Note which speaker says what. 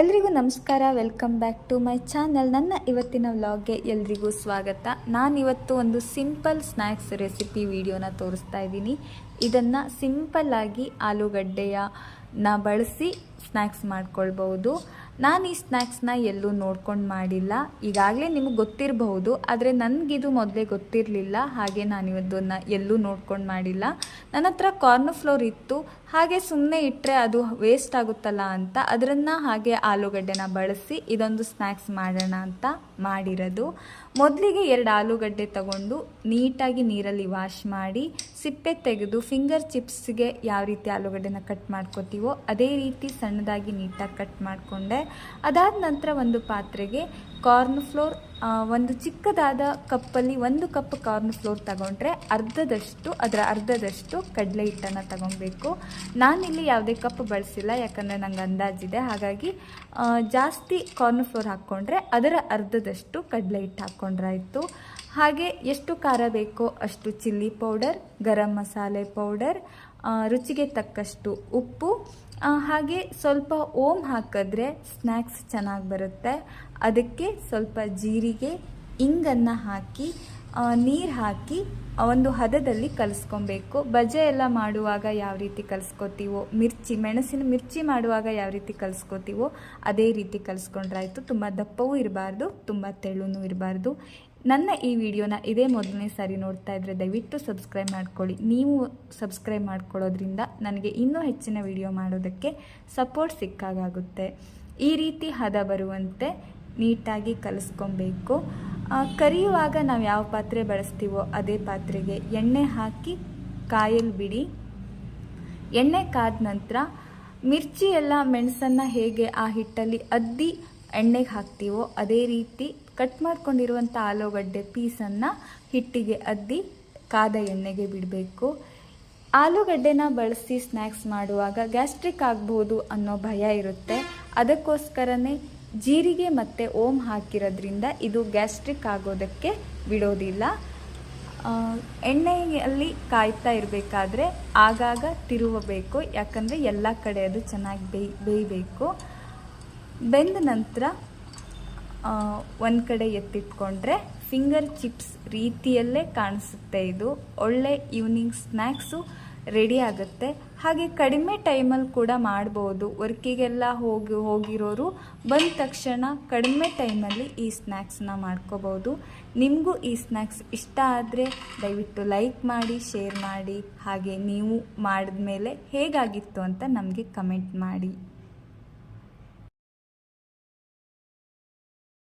Speaker 1: ಎಲ್ರಿಗೂ ನಮಸ್ಕಾರ. Welcome back to my channel ನನ್ನ ಇವತ್ತಿನ ವ್ಲಾಗ್ಗೆ ಎಲ್ರಿಗೂ ಸ್ವಾಗತ. ನಾನಿವತ್ತು ಒಂದು ಸಿಂಪಲ್ ಸ್ನ್ಯಾಕ್ಸ್ ರೆಸಿಪಿ ವಿಡಿಯೋನ ತೋರಿಸ್ತಾ ಇದ್ದೀನಿ. ಇದನ್ನು ಸಿಂಪಲ್ಲಾಗಿ ಆಲೂಗಡ್ಡೆಯ ನ ಬಳಸಿ ಸ್ನ್ಯಾಕ್ಸ್ ಮಾಡ್ಕೊಳ್ಬಹುದು. ನಾನು ಈ ಸ್ನ್ಯಾಕ್ಸ್ನ ಎಲ್ಲೂ ನೋಡ್ಕೊಂಡು ಮಾಡಿಲ್ಲ. ಈಗಾಗಲೇ ನಿಮಗೆ ಗೊತ್ತಿರಬಹುದು, ಆದರೆ ನನಗಿದು ಮೊದಲೇ ಗೊತ್ತಿರಲಿಲ್ಲ. ಹಾಗೆ ನಾನು ಇವತ್ತನ್ನು ಎಲ್ಲೂ ನೋಡ್ಕೊಂಡು ಮಾಡಿಲ್ಲ. ನನ್ನ ಹತ್ರ ಕಾರ್ನ್ ಫ್ಲೋರ್ ಇತ್ತು ಹಾಗೆ ಸುಮ್ಮನೆ ಇಟ್ಟರೆ ಅದು ವೇಸ್ಟ್ ಆಗುತ್ತಲ್ಲ ಅಂತ ಅದನ್ನು ಹಾಗೆ ಆಲೂಗಡ್ಡೆನ ಬಳಸಿ ಇದೊಂದು ಸ್ನ್ಯಾಕ್ಸ್ ಮಾಡೋಣ ಅಂತ ಮಾಡಿರೋದು. ಮೊದಲಿಗೆ ಎರಡು ಆಲೂಗಡ್ಡೆ ತಗೊಂಡು ನೀಟಾಗಿ ನೀರಲ್ಲಿ ವಾಶ್ ಮಾಡಿ ಸಿಪ್ಪೆ ತೆಗೆದು ಫಿಂಗರ್ ಚಿಪ್ಸ್ಗೆ ಯಾವ ರೀತಿ ಆಲೂಗಡ್ಡೆನ ಕಟ್ ಮಾಡ್ಕೋತೀವೋ ಅದೇ ರೀತಿ ಸಣ್ಣದಾಗಿ ನೀಟಾಗಿ ಕಟ್ ಮಾಡಿಕೊಂಡೆ. ಅದಾದ ನಂತರ ಒಂದು ಪಾತ್ರೆಗೆ ಕಾರ್ನ್ ಫ್ಲೋರ್ ಒಂದು ಚಿಕ್ಕದಾದ ಕಪ್ಪಲ್ಲಿ ಒಂದು ಕಪ್ ಕಾರ್ನ್ ಫ್ಲೋರ್ ತಗೊಂಡ್ರೆ ಅರ್ಧದಷ್ಟು, ಅದರ ಅರ್ಧದಷ್ಟು ಕಡಲೆ ಹಿಟ್ಟನ್ನು ತಗೊಬೇಕು ನಾನಿಲ್ಲಿ ಯಾವುದೇ ಕಪ್ ಬಳಸಿಲ್ಲ, ಯಾಕಂದರೆ ನಂಗೆ ಅಂದಾಜಿದೆ. ಹಾಗಾಗಿ ಜಾಸ್ತಿ ಕಾರ್ನ್ ಫ್ಲೋರ್ ಹಾಕ್ಕೊಂಡ್ರೆ ಅದರ ಅರ್ಧದಷ್ಟು ಕಡಲೆ ಹಿಟ್ಟು ಹಾಕ್ಕೊಂಡ್ರಾಯ್ತು ಹಾಗೆ ಎಷ್ಟು ಖಾರ ಬೇಕೋ ಅಷ್ಟು chilli powder, garam masala powder ರುಚಿಗೆ ತಕ್ಕಷ್ಟು ಉಪ್ಪು ಹಾಗೆ ಸ್ವಲ್ಪ ಓಮ್ ಹಾಕಿದ್ರೆ ಸ್ನ್ಯಾಕ್ಸ್ ಚೆನ್ನಾಗಿ ಬರುತ್ತೆ. ಅದಕ್ಕೆ ಸ್ವಲ್ಪ ಜೀರಿಗೆ, ಇಂಗನ್ನು ಹಾಕಿ ನೀರು ಹಾಕಿ ಒಂದು ಹದದಲ್ಲಿ ಕಲಿಸ್ಕೊಬೇಕು. ಬಜೆ ಎಲ್ಲ ಮಾಡುವಾಗ ಯಾವ ರೀತಿ ಕಲಿಸ್ಕೊತೀವೋ, ಮಿರ್ಚಿ, ಮೆಣಸಿನ ಮಿರ್ಚಿ ಮಾಡುವಾಗ ಯಾವ ರೀತಿ ಕಲಿಸ್ಕೊತೀವೋ, ಅದೇ ರೀತಿ ಕಲಿಸ್ಕೊಂಡ್ರಾಯ್ತು ತುಂಬ ದಪ್ಪವೂ ಇರಬಾರ್ದು, ತುಂಬ ತೆಳುನೂ ಇರಬಾರ್ದು. ನನ್ನ ಈ ವಿಡಿಯೋನ ಇದೇ ಮೊದಲನೇ ಸಾರಿ ನೋಡ್ತಾ ಇದ್ದರೆ ದಯವಿಟ್ಟು ಸಬ್ಸ್ಕ್ರೈಬ್ ಮಾಡ್ಕೊಳ್ಳಿ. ನೀವು ಸಬ್ಸ್ಕ್ರೈಬ್ ಮಾಡ್ಕೊಳ್ಳೋದ್ರಿಂದ ನನಗೆ ಇನ್ನೂ ಹೆಚ್ಚಿನ ವಿಡಿಯೋ ಮಾಡೋದಕ್ಕೆ ಸಪೋರ್ಟ್ ಸಿಕ್ಕಾಗುತ್ತೆ ಈ ರೀತಿ ಹದ ಬರುವಂತೆ ನೀಟಾಗಿ ಕಲಿಸ್ಕೊಬೇಕು. ಕರಿಯುವಾಗ ನಾವು ಯಾವ ಪಾತ್ರೆ ಬಳಸ್ತೀವೋ ಅದೇ ಪಾತ್ರೆಗೆ ಎಣ್ಣೆ ಹಾಕಿ ಕಾಯಲ್ ಬಿಡಿ. ಎಣ್ಣೆ ಕಾದ ನಂತರ ಮಿರ್ಚಿ ಎಲ್ಲ ಮೆಣಸನ್ನು ಹೇಗೆ ಆ ಹಿಟ್ಟಲ್ಲಿ ಅದ್ದಿ ಎಣ್ಣೆಗೆ ಹಾಕ್ತೀವೋ ಅದೇ ರೀತಿ ಕಟ್ ಮಾಡ್ಕೊಂಡಿರುವಂಥ ಆಲೂಗಡ್ಡೆ ಪೀಸನ್ನು ಹಿಟ್ಟಿಗೆ ಅದ್ದಿ ಕಾದ ಎಣ್ಣೆಗೆ ಬಿಡಬೇಕು. ಆಲೂಗಡ್ಡೆನ ಬಳಸಿ ಸ್ನ್ಯಾಕ್ಸ್ ಮಾಡುವಾಗ ಗ್ಯಾಸ್ಟ್ರಿಕ್ ಆಗ್ಬೋದು ಅನ್ನೋ ಭಯ ಇರುತ್ತೆ. ಅದಕ್ಕೋಸ್ಕರನೇ ಜೀರಿಗೆ ಮತ್ತು ಓಮ್ ಹಾಕಿರೋದ್ರಿಂದ ಇದು ಗ್ಯಾಸ್ಟ್ರಿಕ್ ಆಗೋದಕ್ಕೆ ಬಿಡೋದಿಲ್ಲ. ಎಣ್ಣೆಯಲ್ಲಿ ಕಾಯ್ತಾ ಇರಬೇಕಾದ್ರೆ ಆಗಾಗ ತಿರುವಬೇಕು, ಯಾಕಂದರೆ ಎಲ್ಲ ಕಡೆ ಅದು ಚೆನ್ನಾಗಿ ಬೇಯ್, ಬೇಯಬೇಕು. ಬೆಂದ ನಂತರ ಒಂದು ಕಡೆ ಎತ್ತಿಟ್ಕೊಂಡ್ರೆ ಫಿಂಗರ್ ಚಿಪ್ಸ್ ರೀತಿಯಲ್ಲೇ ಕಾಣಿಸುತ್ತೆ ಇದು. ಒಳ್ಳೆ ಈವ್ನಿಂಗ್ ಸ್ನ್ಯಾಕ್ಸು ರೆಡಿ ಆಗುತ್ತೆ. ಹಾಗೆ ಕಡಿಮೆ ಟೈಮಲ್ಲಿ ಕೂಡ ಮಾಡ್ಬೋದು. ವರ್ಕಿಗೆಲ್ಲ ಹೋಗಿ, ಹೋಗಿರೋರು ಬಂದ ತಕ್ಷಣ ಕಡಿಮೆ ಟೈಮಲ್ಲಿ ಈ ಸ್ನ್ಯಾಕ್ಸನ್ನ ಮಾಡ್ಕೋಬೋದು. ನಿಮಗೂ ಈ ಸ್ನ್ಯಾಕ್ಸ್ ಇಷ್ಟ ಆದರೆ ದಯವಿಟ್ಟು ಲೈಕ್ ಮಾಡಿ ಶೇರ್ ಮಾಡಿ. ಹಾಗೆ ನೀವು ಮಾಡಿದ ಮೇಲೆ ಹೇಗಾಗಿತ್ತು ಅಂತ ನಮಗೆ ಕಮೆಂಟ್ ಮಾಡಿ.